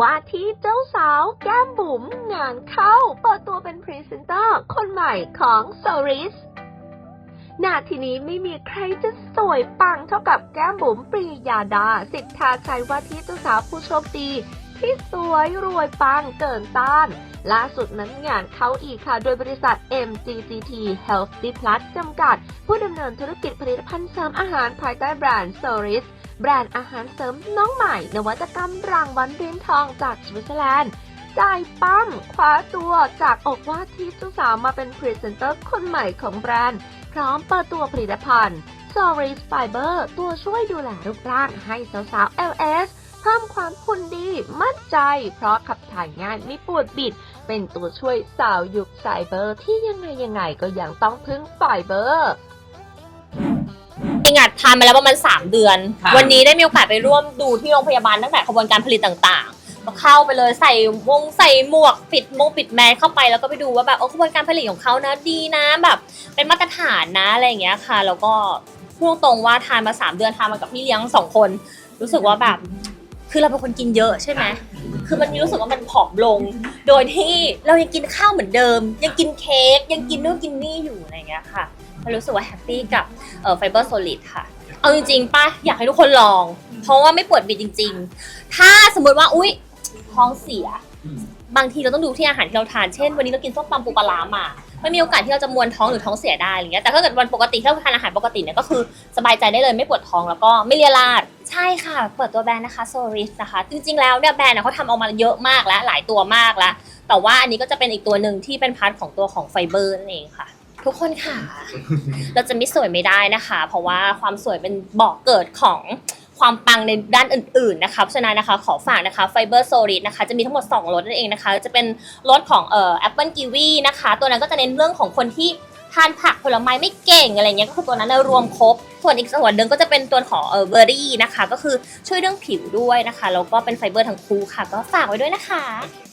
ว่าที่เจ้าสาวแก้มบุ๋มงานเข้าเปิดตัวเป็นพรีเซนเตอร์คนใหม่ของโซริสนาทีนี้ไม่มีใครจะสวยปังเท่ากับแก้มบุ๋มปรียาดา สิทธาชัยว่าที่เจ้าสาวผู้โชคดี ที่สวยรวยปังเกินต้าน ล่าสุดนั้นงานเขาอีกค่ะ โดยบริษัท MGGT Healthy Plus จำกัด ผู้ดำเนินธุรกิจผลิตภัณฑ์เสริมอาหารภายใต้แบรนด์ s o r i s แบรนด์อาหารเสริมน้องใหม่ นวัตกรรมรางวัลเหรียญทองจากสวิตเซอร์แลนด์จ่ายปั้มคว้าตัวจากอกว่าที่เจ้าสาวมาเป็นพรีเซนเตอร์คนใหม่ของแบรนด์ พร้อมเปิดตัวผลิตภัณฑ์ s o r i s Fiber ตัวช่วยดูแลรูปร่างให้สาวๆ LS เพิ่มความหุ่นดีมั่นใจ เพราะขับถ่ายง่ายไม่ปวดบิด เป็นตัวช่วยสาวยุคไซเบอร์ที่ยังไงยังไงก็ยังต้องพึ่งไฟเบอร์จริงอะทานมาแล้วประมาณ3เดือนค่ะวันนี้ได้มีโอกาสไปร่วมดูที่โรงพยาบาลตั้งแต่กระบวนการผลิตต่างๆก็เข้าไปเลยใส่วงใส่หมวกปิดมงปิดแมสเข้าไปแล้วก็ไปดูว่าแบบเออกระบวนการผลิตของเขานะดีนะแบบ เป็นมาตรฐานนะอะไรอย่างเงี้ยค่ะ แล้วก็พูดตรงๆว่าทานมาสามเดือนทานมากับพี่เลี้ยงสองคน รู้สึกว่าแบบ คือเราเป็นคนกินเยอะใช่ไหมคือมันรู้สึกว่ามันผอมลง โดยที่เรายังกินข้าวเหมือนเดิม ยังกินเค้กยังกินนู่นกินนี่อยู่อะไรอย่างเงี้ยค่ะมันรู้สึกว่าแฮปปี้กับเอ่อไฟเบอร์โซลิดค่ะ เอาจริงๆป่ะอยากให้ทุกคนลอง เพราะว่าไม่ปวดบิดจริง ๆ ถ้าสมมติว่าอุ๊ยท้องเสีย บางทีเราต้องดูที่อาหารที่เราทาน เช่น วันนี้เรากินส้มตำปูปลาร้ามา ไม่มีโอกาสที่เราจะมวนท้องหรือท้องเสียได้อะไรเงี้ยแต่ถ้าเกิดวันปกติที่เราทานอาหารปกติเนี่ยก็คือสบายใจได้เลยไม่ปวดท้องแล้วก็ไม่เลียราดใช่ค่ะ เปิดตัวแบรนด์นะคะโซริสนะคะ จริงๆแล้วเนี่ยแบรนด์เนี่ยเขาทำออกมาเยอะมากแล้วหลายตัวมากแล้ว แต่ว่าอันนี้ก็จะเป็นอีกตัวหนึ่งที่เป็นพาร์ทของตัวของไฟเบอร์นั่นเองค่ะ ทุกคนค่ะ เราจะไม่สวยไม่ได้นะคะ เพราะว่าความสวยเป็นบอกเกิดของ ความปังในด้านอื่นๆนะคะเพราะฉะนั้นนะคะขอฝากนะคะไฟเบอร์โซลิดนะคะจะมีทั้งหมด 2รสนั่นเองนะคะ จะเป็นรสของเอ่อแอปเปิลกีวีนะคะ ตัวนั้นก็จะเน้นเรื่องของคนที่ทานผักผลไม้ไม่เก่งอะไรเงี้ยก็คือตัวนั้นรวมครบ ส่วนอีกส่วนหนึ่งก็จะเป็นตัวของเอ่อเบอร์รี่นะคะ ก็คือช่วยเรื่องผิวด้วยนะคะแล้วก็เป็นไฟเบอร์ทั้งคู่ค่ะ ก็ฝากไว้ด้วยนะคะ